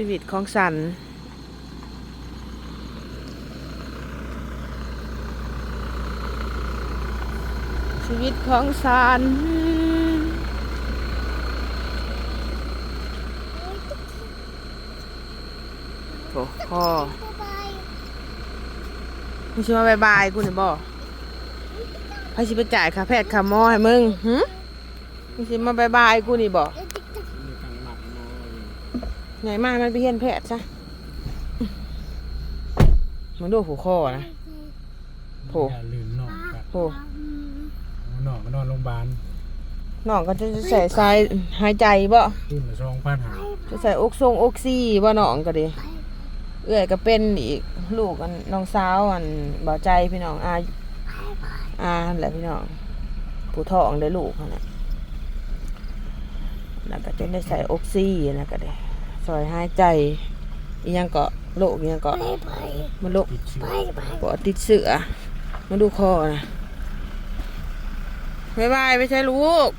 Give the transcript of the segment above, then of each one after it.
ชีวิตของสันชีวิตของสันโอ้พ่อมึงชิมาบายบายกูเนี่ยบอกพาชิไปจ่ายค่าแพทย์ค่าหมอให้มึงหึมึงชิมาบายบายกูนี่บอก อไหนมามันไปเฮียนแพทย์ซะมึงดูผูคอนะโถ่อย่าลืมนอกกันโอ้นอกก็นอนโรงพยาบาลน้องก็จะใส่สายหายใจบ่ขึ้นละสองพันหาจะใส่อกทรงอกซี่บ่น้องก็ดีเอื้อยก็เป็นอีกลูกอันน้องสาวอันบ่ใจพี่น้องอาอาแหละพี่น้องผู้ท้องได้ลูกนั่นแหละแล้วก็จะได้ใส่อกซี่นะก็ได้ ซอยหายใจอีหยังก็โรคอีหยังก็มันโรคติดเชื้อปอดติดเสือมาดูคอนะบายบายไม่ใช่ลูก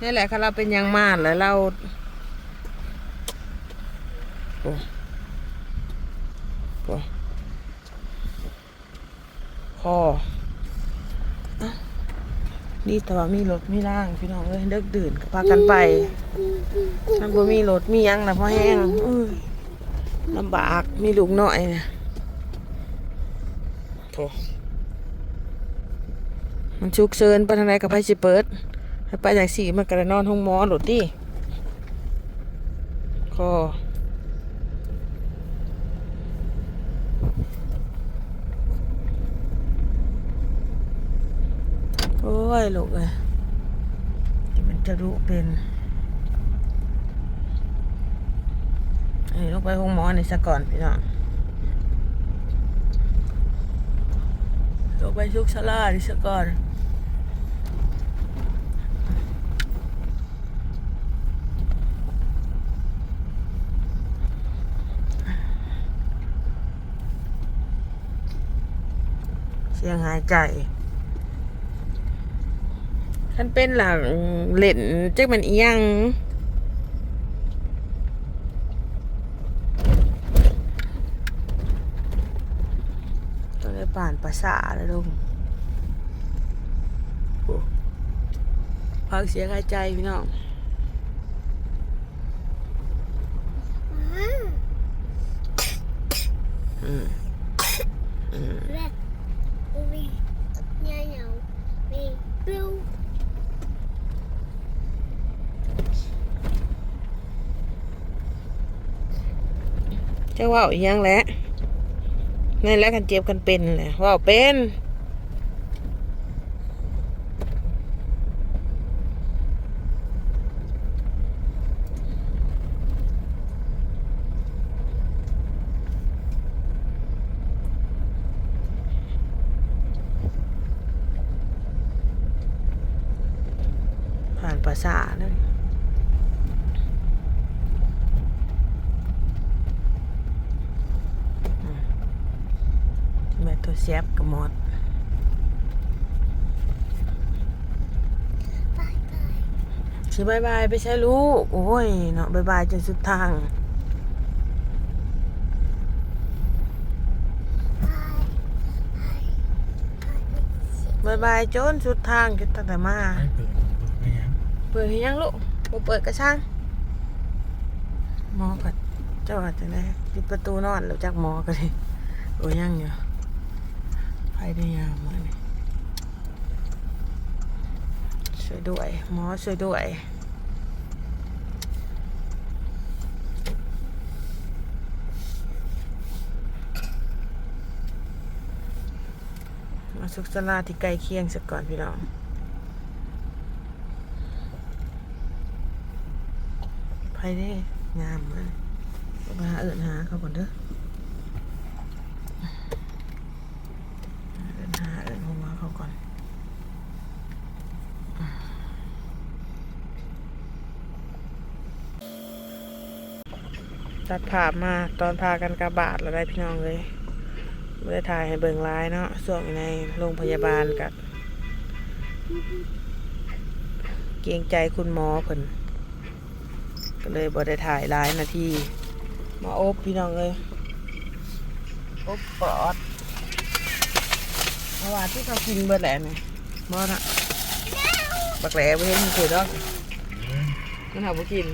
นี่แหละค่ะเราเป็นอยังมานแล้วเราโอ้โอ้คออะ นี่แต่ว่ามีรถมีร่างพี่น้องเอ้ยเลิกดื่นก็พากันไปมันบ่มีรถมียังนะเพราะแห้งอุ้ยลำบากมีลูกน้อยนะโถมันชุกเชิญไปทางไหนกับไพ่สิเปิดให้ไปจากสี่มันกระนอนห้องหมอหลุดดิคอ ยลูกเอ้ยที่มันจะรู้เป็นไอ้ลูกไปห้องหมอนี่ซะก่อนพี่น้องลงไปชุกชลาดิซะก่อนเสียงหายใจ ท่านเป็นหลังเล่นเจ๊กมันเอียงต้องได้ป่านภาษาเลยลุงพักเสียหายใจพี่น้องอืม จ้าว่าอีหยังแหละนั่นแหละกันเจ็บกันเป็นแหละว่าเป็นผ่านภาษานั่น แม่ ตัวเสียบกับหมด Bye bye. สิบายบายไปใช้ลูก โอ้ย เนาะบายบายจนสุดทางบายบายจนสุดทางจนตั้งแต่มาให้เปิดเปิดไปยังเปิดให้ยังลูกบ่เปิดกระช่างหมอผัดเจ้าอาจจะได้ปิดประตูนอนแล้วจากหมอก็เลยโอ้ยังอยู่ ไปได้ยามมานี่ช่วยด้วย หมอช่วยด้วยมาสุขสลาที่ใกล้เคียงสักก่อนพี่น้องไปเด้งามมากเอาไปหาเอิญหาเขาก่อนเด้อเอิญหาเอิญหัวเขาก่อน ตัดภาพมาตอนพากันกระบาดแล้วได้พี่น้องเลยไม่ได้ถ่ายให้เบิ่งร้ายเนาะส่วงในโรงพยาบาลกับเกรงใจคุณหมอเพิ่นก็เลยบ่ได้ถ่ายหลายนาทีมาอบพี่น้องเลยอบปลอดเพราว่าที่เขากินเบิดแหลนี่บ่นะบักแหล่บ่เห็นมันเกิดดอกมันหาบ่กิน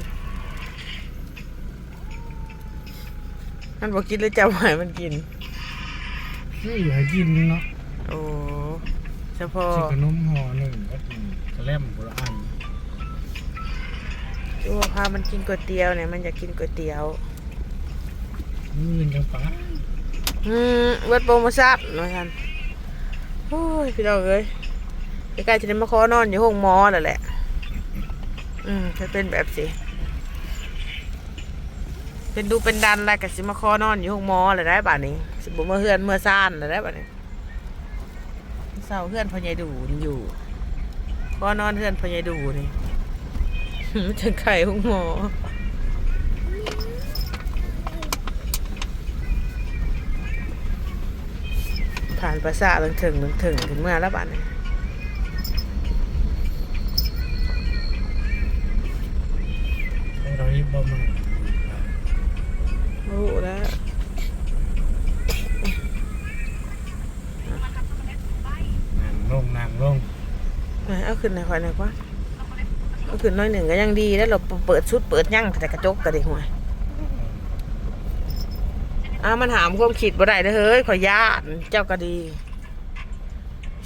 มันบ่กินเลยจะให้มันกินนี่อยู่ให้กินเนาะโอ้เฉพาะชิขนมห่อหนึ่งก็กินกระแลมคนละอันดูพามันกินก๋วยเตี๋ยวเนี่ยมันอยากกินก๋วยเตี๋ยวมื่นจังปะอืมเวิร์ดโปรโมชั่นนะท่านโอ้ยพี่น้องเอ้ยใกล้ๆจะได้มาขอนอนอยู่ห้องหมอแล้วแหละ อืมจะเป็นแบบสิ เป็นดูเป็นดันอะไรกับสิมาขอนอนอยู่ห้องหมอเลยได้ป่ะนี้สิบุมาเฮือนเมื่อซ่านเลยได้ป่ะนี้เศร้าเฮือนพอใหญายดูนี่อยู่ขอนอนเฮือนพอใหญายดูนี่มันจะไข่ห้องหมอผ่านประสาทถึงถึงถึงถึงถึงเมื่อแล้วบ้านนี้เราฮิบบ่มา หแล้วนั่งลงนั่งลงไหนเอาขึ้นหน่อยค่อยหน่อยกว่าเอาขึ้นหน้อยหนึ่งก็ยังดีแล้วเราเปิดชุดเปิดยั่งแต่กระจกกระดิกหัวอ้าวมันหามความคิดบ่ได้เด้อเฮ้ยขอยญาติเจ้าก็ดี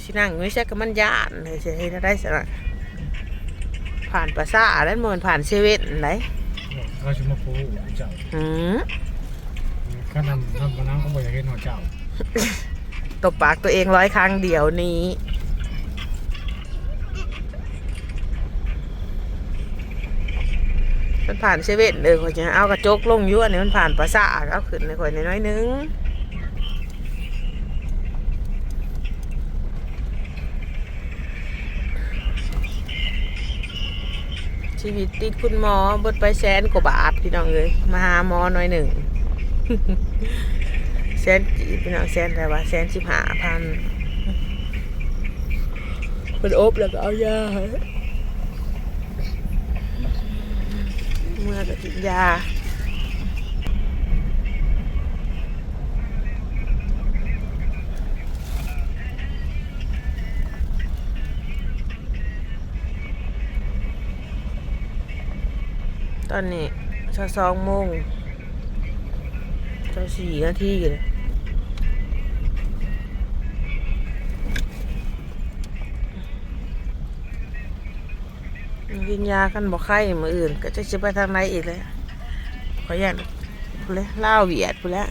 สินั่งไม่ใช่กับมันญาติเลยสิให้ได้สนะผ่านประสาทแล้วเหมือนผ่านเซเว่นไหนเขาจะมาปูเจ้าหืม ก็นำนำมาน้ำเขาบอกอยากเห็นหัวเจ้าตบปากตัวเองร้อยครั้งเดียวนี้ มันผ่านเซเว่นเออข่อยจะเอากระจกลงอยั่วนี่มันผ่านประสาทเอาขึ้นในข่อยน้อยนึงชีวิตติดคุณหมอเบิดไปแสนกว่าบาทพี่น้องเลยมาหาหมอหน่อยหนึ่ง แสนกี่พี่น้องแสนแต่ว่าแสนสิบห้าพันเป็นอบแล้วก็เอายาเมื่อก็กินยาตอนนี้ชาสองโมง ชาสี่นาทีเลยกินยากันบอกไข้มืออื่น ก็จะจะไปทางไหนอีกเลยขออยากพูเลยเล่าเวียดพูแล้ว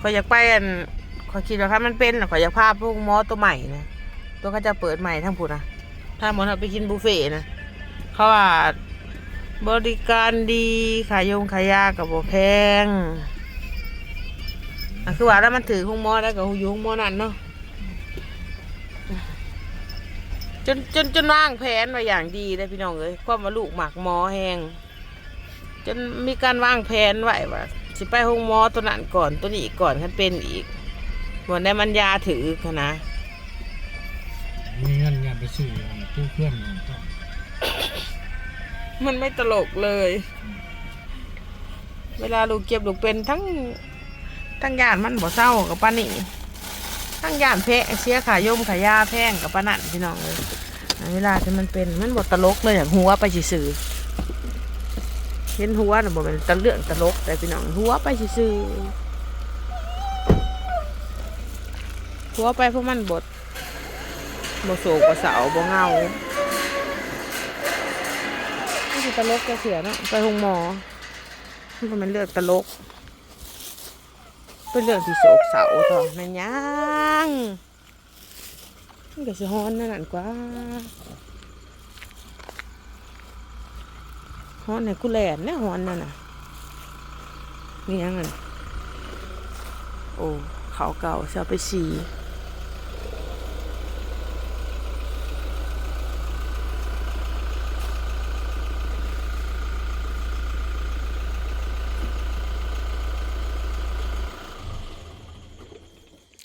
ขออยากไปอันขอคิดว่าถ้ามันเป็นขออยากพาพวกหมอตัวใหม่นะตัวเขาจะเปิดใหม่ทั้งพูดนะถ้าหมอเราไปกินบุฟเฟ่นะเขาว่า บริการดีขายยงขายยากับบ่แพงอะคือว่าแล้วมันถือห้องมอแล้วกับอยู่ห้องมอนั่นเนาะจนจนจนว่างแผนมาอย่างดีเลยพี่น้องเอ้ยความว่าลูกหมักหมอแหงจนมีการว่างแผนไว้ว่าสิไปห้องมอตัวนั้นก่อนตัวนี้ก่อนคันเป็นอีกวันได้มันยาถือคนะมีเงินเงินไปซื้อตู้เพื่อน มันไม่ตลกเลย เวลาลูกเจ็บลูกเป็นทั้งทั้งยานมันบ่เศร้ากับป้านี่ทั้งยานแพะเสียขายมขายาแพงกับป้านั่นพี่น้องเลยเวลาที่มันเป็นมันบ่ตลกเลยอย่างหัวไปซื่อเห็นหัวน่ะบ่เป็นตะเรื่องตลกแต่พี่น้องหัวไปซื่อหัวไปเพราะมันบดบ่โศกบ่เสาบ่เงา ตลกแกเสียเนาะไปหงหมอมันเป็นเรื่องตลก เป็นเรื่องที่โศกเศร้าต่อนั่นยังมันก็สิฮ้อนนั่นนั่นกว่าฮอนในกูแลนเนี่ยฮอนนั่นน่ะนี่ยังไงโอ้เขาเก่าจะไปสี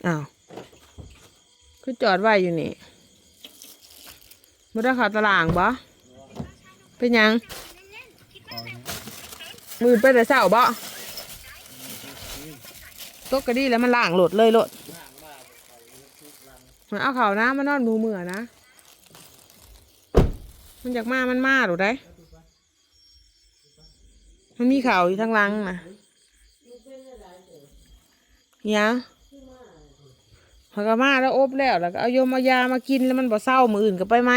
อ้าวคือจอ ดไว้อยู่นี่ม่ได้เขับตารางบ่เป็นยังมือไปแต่เช้าบ่ตกกระดีแล้วมันล่างโหลดเลยโหลดมันเอาเขานะมันนอนหูเหมือนะ มันอยากมามันมาหรือได้มันมีเข่าอยู่ทางลังนะเนี่ย พอก็มาแล้วอบแล้วแล้วก็เอายมเอายามากินแล้วมันบ่เศร้ามืออื่นก็ไปไหม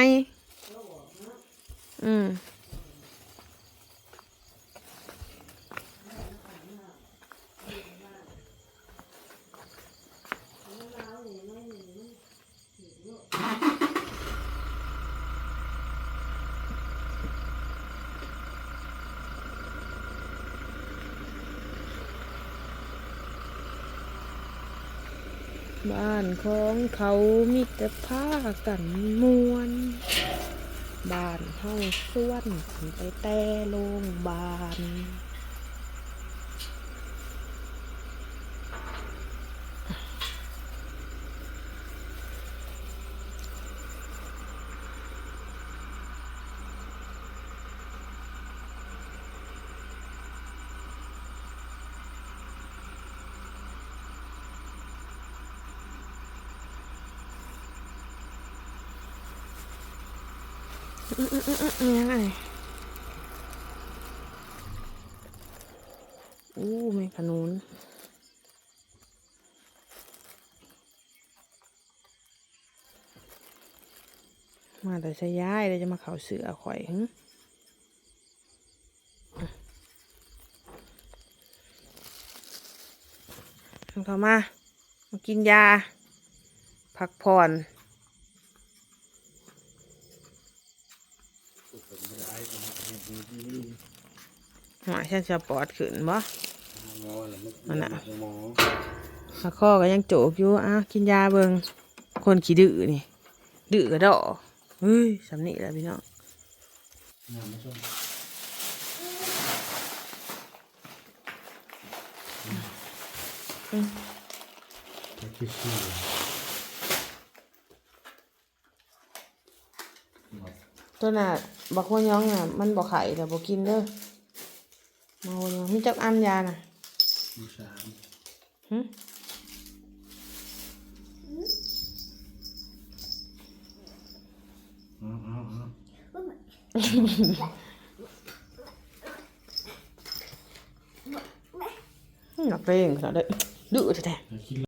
อืม บ้านของเขามีแต่ผ้ากันมวน บ้านเฮาส่วนไปแต่โรงบาล งไงอู้ไม่ขนุนมาแต่ใช้ย้ายเลยจะมาเขาเสือข่อยหึเอาเข้ามา มากินยา พักผ่อน หมาฉันจะปอดขึ้นบ่มันน่ะขาข้อก็ยังโจกอยู่อ้าวกินยาเบิงคนขี้ดื้อนี่ดื้อกระดอเฮ้ยสำนีแล้วพี่น้องคิดชื่อตัวน่ะบักหัวย้องน่ะ มันบ่ไข่แต่บ่กินเด้อมาหัวย้องมีจักอันยาน่ะมีสามหึอ๋ ออ๋ออ๋อนักเลงขนาดได้ดื้อแท้ๆแต่คิด